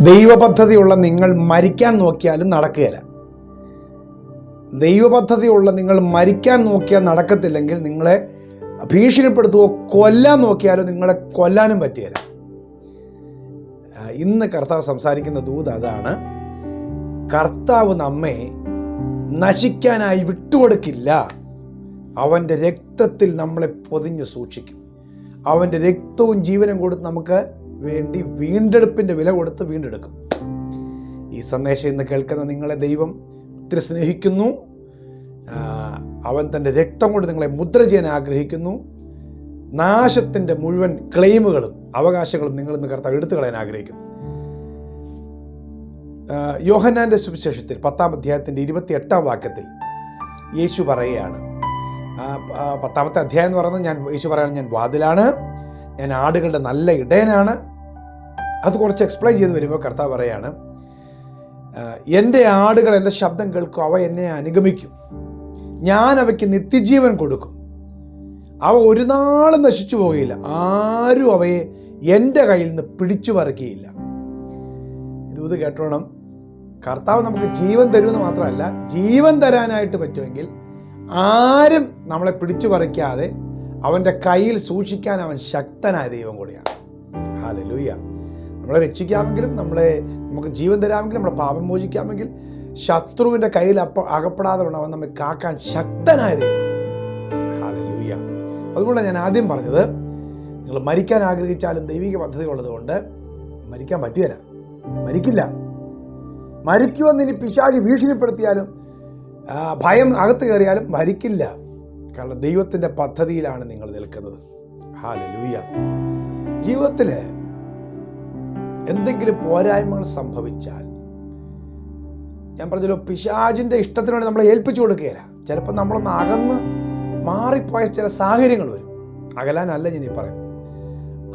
ദൈവപദ്ധതിയുള്ള നിങ്ങൾ മരിക്കാൻ നോക്കിയാലും നടക്കുകയില്ല. ദൈവപദ്ധതിയുള്ള നിങ്ങൾ മരിക്കാൻ നോക്കിയാൽ നടക്കത്തില്ലെങ്കിൽ നിങ്ങളെ ഭീഷണിപ്പെടുത്തുകയോ കൊല്ലാൻ നോക്കിയാലും നിങ്ങളെ കൊല്ലാനും പറ്റുകയില്ല. ഇന്ന് കർത്താവ് സംസാരിക്കുന്ന ദൂത് അതാണ്. കർത്താവ് നമ്മെ നശിക്കാനായി വിട്ടുകൊടുക്കില്ല. അവന്റെ രക്തത്തിൽ നമ്മളെ പൊതിഞ്ഞ് സൂക്ഷിക്കും. അവന്റെ രക്തവും ജീവനും കൊടുത്ത് നമുക്ക് വേണ്ടി വീണ്ടെടുപ്പിന്റെ വില കൊടുത്ത് വീണ്ടെടുക്കും. ഈ സന്ദേശം ഇന്ന് കേൾക്കുന്ന നിങ്ങളെ ദൈവം ഒത്തിരി സ്നേഹിക്കുന്നു. അവൻ തന്റെ രക്തം കൊണ്ട് നിങ്ങളെ മുദ്ര ചെയ്യാൻ ആഗ്രഹിക്കുന്നു. നാശത്തിന്റെ മുഴുവൻ ക്ലെയിമുകളും അവകാശങ്ങളും നിങ്ങൾ ഇന്ന് കർത്താവ് എടുത്തു കളയാൻ ആഗ്രഹിക്കുന്നു. യോഹന്നാന്റെ സുവിശേഷത്തിൽ പത്താം അധ്യായത്തിന്റെ ഇരുപത്തി എട്ടാം വാക്യത്തിൽ യേശു പറയുകയാണ്. പത്താമത്തെ അധ്യായം എന്ന് പറയുന്നത് ഞാൻ യേശു പറയുകയാണ് ഞാൻ വാതിലാണ്. ഞാൻ ആടുകളുടെ നല്ല ഇടയനാണ്. അത് കുറച്ച് എക്സ്പ്ലെയിൻ ചെയ്ത് വരുമ്പോൾ കർത്താവ് പറയാണ് എന്റെ ആടുകൾ എന്റെ ശബ്ദം കേൾക്കും അവ എന്നെ അനുഗമിക്കും. ഞാൻ അവയ്ക്ക് നിത്യജീവൻ കൊടുക്കും. അവ ഒരു നാളും നശിച്ചു പോകുകയില്ല ആരും അവയെ എന്റെ കയ്യിൽ നിന്ന് പിടിച്ചു പറിക്കുകയില്ല ഇത് കേട്ടോണം. കർത്താവ് നമുക്ക് ജീവൻ തരുമെന്ന് മാത്രമല്ല ജീവൻ തരാനായിട്ട് പറ്റുമെങ്കിൽ ആരും നമ്മളെ പിടിച്ചു പറിക്കാതെ അവന്റെ കയ്യിൽ സൂക്ഷിക്കാൻ അവൻ ശക്തനായ ദൈവം കൂടിയാണ്. ഹാലലൂയ നമ്മളെ രക്ഷിക്കാമെങ്കിലും നമ്മളെ നമുക്ക് ജീവൻ തരാമെങ്കിലും നമ്മളെ പാപം മോചിക്കാമെങ്കിൽ ശത്രുവിന്റെ കയ്യിൽ അപ്പ അകപ്പെടാതെ വേണം അവൻ നമ്മെ കാക്കാൻ ശക്തനായ ദൈവം. ഹാലലൂയ അതുകൊണ്ടാണ് ഞാൻ ആദ്യം പറഞ്ഞത് നിങ്ങൾ മരിക്കാൻ ആഗ്രഹിച്ചാലും ദൈവിക പദ്ധതി ഉള്ളതുകൊണ്ട് മരിക്കാൻ പറ്റിയല്ല മരിക്കില്ല. മരിക്കുമെന്ന് ഇനി പിശാചി ഭീഷണിപ്പെടുത്തിയാലും ഭയം അകത്ത് കയറിയാലും മരിക്കില്ല. കാരണം ദൈവത്തിന്റെ പദ്ധതിയിലാണ് നിങ്ങൾ നിൽക്കുന്നത്. ഹാല ലൂയ ജീവിതത്തിൽ എന്തെങ്കിലും പോരായ്മകൾ സംഭവിച്ചാൽ ഞാൻ പറഞ്ഞല്ലോ പിശാജിന്റെ ഇഷ്ടത്തിന് വേണ്ടി നമ്മളെ ഏൽപ്പിച്ചു കൊടുക്കുകയില്ല. ചിലപ്പോൾ നമ്മളൊന്ന് അകന്ന് മാറിപ്പോയ ചില സാഹചര്യങ്ങൾ വരും. അകലാനല്ല ഞാൻ ഈ പറയുന്നത്.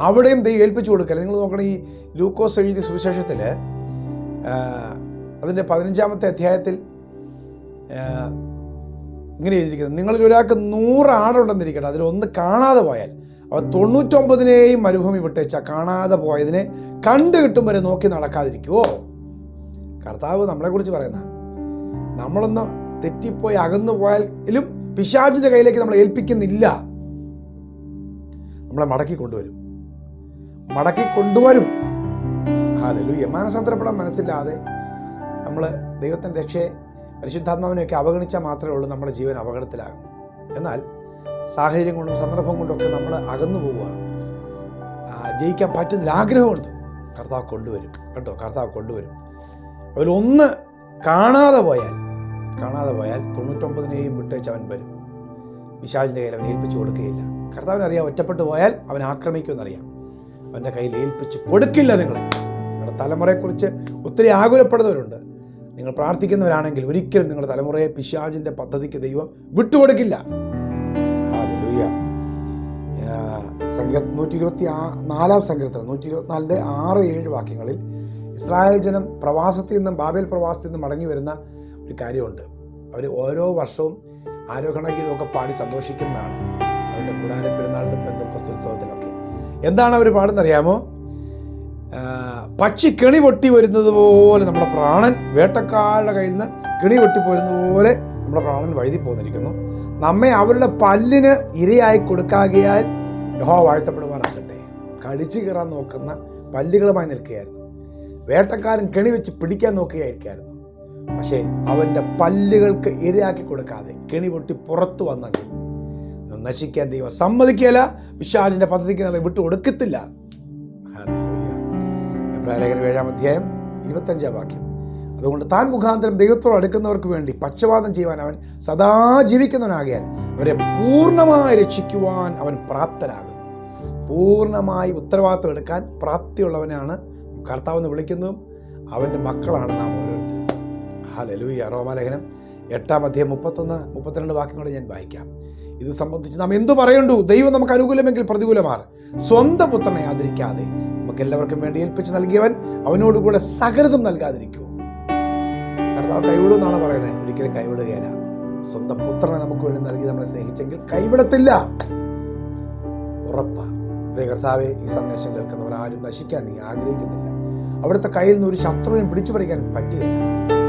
അവിടെയും ദൈവം ഏൽപ്പിച്ചു കൊടുക്കല്ല നിങ്ങൾ നോക്കണം ഈ ലൂക്കോസ് എഴുതിയ സുവിശേഷത്തിൽ അതിന്റെ പതിനഞ്ചാമത്തെ അധ്യായത്തിൽ ഇങ്ങനെ എഴുതിയിരിക്കുന്നത്. നിങ്ങളിൽ ഒരാൾക്ക് നൂറ് ആടുണ്ടെന്നിരിക്കട്ടെ അതിലൊന്ന് കാണാതെ പോയാൽ. അവ തൊണ്ണൂറ്റൊമ്പതിനെയും മരുഭൂമി വിട്ടേച്ച കാണാതെ പോയതിനെ കണ്ടു കിട്ടും വരെ നോക്കി നടക്കാതിരിക്കുവോ? കർത്താവ് നമ്മളെക്കുറിച്ച് പറയുന്ന നമ്മളൊന്ന് തെറ്റിപ്പോയി അകന്നു പോയാലും പിശാചിന്റെ കയ്യിലേക്ക് നമ്മൾ ഏൽപ്പിക്കുന്നില്ല. നമ്മളെ മടക്കി കൊണ്ടുവരും. മടക്കി കൊണ്ടുവരും. ഹാലലൂയ മാനസാന്തരപ്പെടാൻ മനസ്സില്ലാതെ നമ്മൾ ദൈവത്തിന്റെ രക്ഷയെ പരിശുദ്ധാത്മാവിനെയൊക്കെ അവഗണിച്ചാൽ മാത്രമേ ഉള്ളൂ നമ്മുടെ ജീവൻ അപകടത്തിലാകും. എന്നാൽ സാഹചര്യം കൊണ്ടും സന്ദർഭം കൊണ്ടൊക്കെ നമ്മൾ അകന്നു പോവുകയാണ് ജയിക്കാൻ പറ്റുന്നില്ല ആഗ്രഹമുണ്ട്. കർത്താവ് കൊണ്ടുവരും. കേട്ടോ കർത്താവ് കൊണ്ടുവരും. അതിലൊന്ന് കാണാതെ പോയാൽ കാണാതെ പോയാൽ തൊണ്ണൂറ്റൊമ്പതിനെയും വിട്ടേച്ച് അവൻ വരും. പിശാചിന്റെ കയ്യിൽ അവൻ ഏൽപ്പിച്ചു കൊടുക്കുകയില്ല. കർത്താവിനറിയാം ഒറ്റപ്പെട്ടു പോയാൽ അവൻ ആക്രമിക്കുമെന്നറിയാം. അവന്റെ കയ്യിൽ ഏൽപ്പിച്ച് കൊടുക്കില്ല നിങ്ങളെ. നിങ്ങളുടെ തലമുറയെക്കുറിച്ച് ഒത്തിരി ആകുലപ്പെടുന്നവരുണ്ട്. നിങ്ങൾ പ്രാർത്ഥിക്കുന്നവരാണെങ്കിൽ ഒരിക്കലും നിങ്ങളുടെ തലമുറയെ പിശാജിന്റെ പദ്ധതിക്ക് ദൈവം വിട്ടുകൊടുക്കില്ല. നൂറ്റി ഇരുപത്തി ആ നാലാം സങ്കീർത്തനം നൂറ്റി ഇരുപത്തിനാലിന്റെ ആറ് ഏഴ് വാക്യങ്ങളിൽ ഇസ്രായേൽ ജനം പ്രവാസത്തിൽ നിന്നും ബാബേൽ പ്രവാസത്തിൽ നിന്നും മടങ്ങി വരുന്ന ഒരു കാര്യമുണ്ട്. അവർ ഓരോ വർഷവും ആരോഹണ ഗീതമൊക്കെ പാടി സന്തോഷിക്കുന്നതാണ്. അവരുടെ കൂടാരം പെരുന്നാളിലും ബന്ധുക്കൊസ് ഉത്സവത്തിലൊക്കെ എന്താണ് അവർ പാടുന്നറിയാമോ? പക്ഷി കെണി പൊട്ടി വരുന്നത് പോലെ നമ്മുടെ പ്രാണൻ വേട്ടക്കാരുടെ കയ്യിൽ നിന്ന് കെണി പൊട്ടി പോരുന്നത് പോലെ നമ്മുടെ പ്രാണൻ വഴുതി പോന്നിരിക്കുന്നു. നമ്മെ അവരുടെ പല്ലിന് ഇരയായി കൊടുക്കാകിയാൽ യഹോ വാഴ്ത്തപ്പെടുവാനാകട്ടെ. കടിച്ചു കയറാൻ നോക്കുന്ന പല്ലുകളുമായി നിൽക്കുകയായിരുന്നു. വേട്ടക്കാരൻ കെണി വെച്ച് പിടിക്കാൻ നോക്കുകയായിരിക്കായിരുന്നു പക്ഷേ അവന്റെ പല്ലുകൾക്ക് ഇരയാക്കി കൊടുക്കാതെ കെണി പൊട്ടി പുറത്തു വന്നെങ്കിൽ നശിക്കാൻ ദൈവം സമ്മതിക്കുകയില്ല. പിശാചിന്റെ പദ്ധതിക്ക് നമ്മളെ വിട്ടു കൊടുക്കത്തില്ല. എബ്രായലേഖനം ഏഴാം അധ്യായം ഇരുപത്തഞ്ചാം വാക്യം. അതുകൊണ്ട് താൻ മുഖാന്തരം ദൈവത്തോട് അടുക്കുന്നവർക്ക് വേണ്ടി പക്ഷപാതം ചെയ്യുവാൻ അവൻ സദാ ജീവിക്കുന്നവനാകിയാൽ അവരെ പൂർണമായി രക്ഷിക്കുവാൻ അവൻ പ്രാപ്തനാകുന്നു. പൂർണമായി ഉത്തരവാദിത്വം എടുക്കാൻ പ്രാപ്തിയുള്ളവനാണ് കർത്താവ് എന്ന് വിളിക്കുന്നതും അവന്റെ മക്കളാണ് നാം ഓരോരുത്തരും. ഹാലലൂയ റോമാലേഖനം എട്ടാം അധ്യായം മുപ്പത്തൊന്ന് മുപ്പത്തിരണ്ട് വാക്യങ്ങൾ ഞാൻ വായിക്കാം. ഇത് സംബന്ധിച്ച് നാം എന്തു പറയണ്ടു? ദൈവം നമുക്ക് അനുകൂലമെങ്കിൽ പ്രതികൂലമാർ സ്വന്തം പുത്രനെ ആദരിക്കാതെ നമുക്ക് എല്ലാവർക്കും വേണ്ടി ഏൽപ്പിച്ച് നൽകിയവൻ അവനോടുകൂടെ സകലതും നൽകാതിരിക്കുമോ കർത്താവ് കൈവിടുമെന്നാണ് പറയുന്നത്. ഒരിക്കലും കൈവിടുകയില്ല. സ്വന്തം പുത്രനെ നമുക്ക് വേണ്ടി നൽകി നമ്മളെ സ്നേഹിച്ചെങ്കിൽ കൈവിടത്തില്ല. ഉറപ്പാ. പ്രിയ കർത്താവെ ഈ സന്ദേശം കേൾക്കുന്നവർ ആരും നശിക്കാൻ നീ ആഗ്രഹിക്കുന്നില്ല. അവിടുത്തെ കയ്യിൽ നിന്ന് ഒരു ശത്രുവിനും പിടിച്ചു പറിക്കാൻ പറ്റുകയില്ല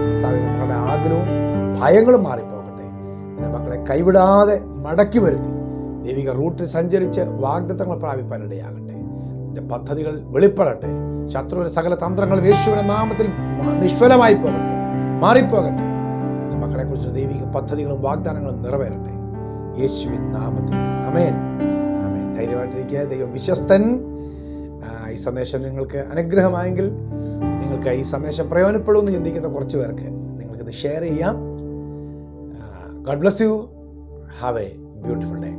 കർത്താവേ, മക്കളുടെ ആഗ്രഹവും ഭയങ്ങളും മാറിപ്പോകട്ടെ. എന്റെ മക്കളെ കൈവിടാതെ മടക്കി വരുത്തി. ദൈവിക റൂട്ടിൽ സഞ്ചരിച്ച് വാഗ്ദത്തങ്ങൾ പ്രാപിപ്പാൻ എന്റെ പദ്ധതികൾ വെളിപ്പെടട്ടെ. ശത്രുവിന് സകല തന്ത്രങ്ങൾ യേശുവിന്റെ നാമത്തിൽ നിഷ്ഫലമായി പോകട്ടെ മാറിപ്പോകട്ടെ. മക്കളെ കുറിച്ച് ദൈവിക പദ്ധതികളും വാഗ്ദാനങ്ങളും നിറവേറട്ടെ. യേശുവിൻ നാമത്തിൽ. അമേൻ അമേൻ ധൈര്യമായിട്ടിരിക്കുക. ദൈവം വിശ്വസ്തൻ. ഈ സന്ദേശം നിങ്ങൾക്ക് അനുഗ്രഹമായെങ്കിൽ നിങ്ങൾക്ക് ഈ സന്ദേശം പ്രയോജനപ്പെടുമെന്ന് ചിന്തിക്കുന്ന കുറച്ച് പേർക്ക് നിങ്ങൾക്കിത് ഷെയർ ചെയ്യാം. God bless you have a beautiful day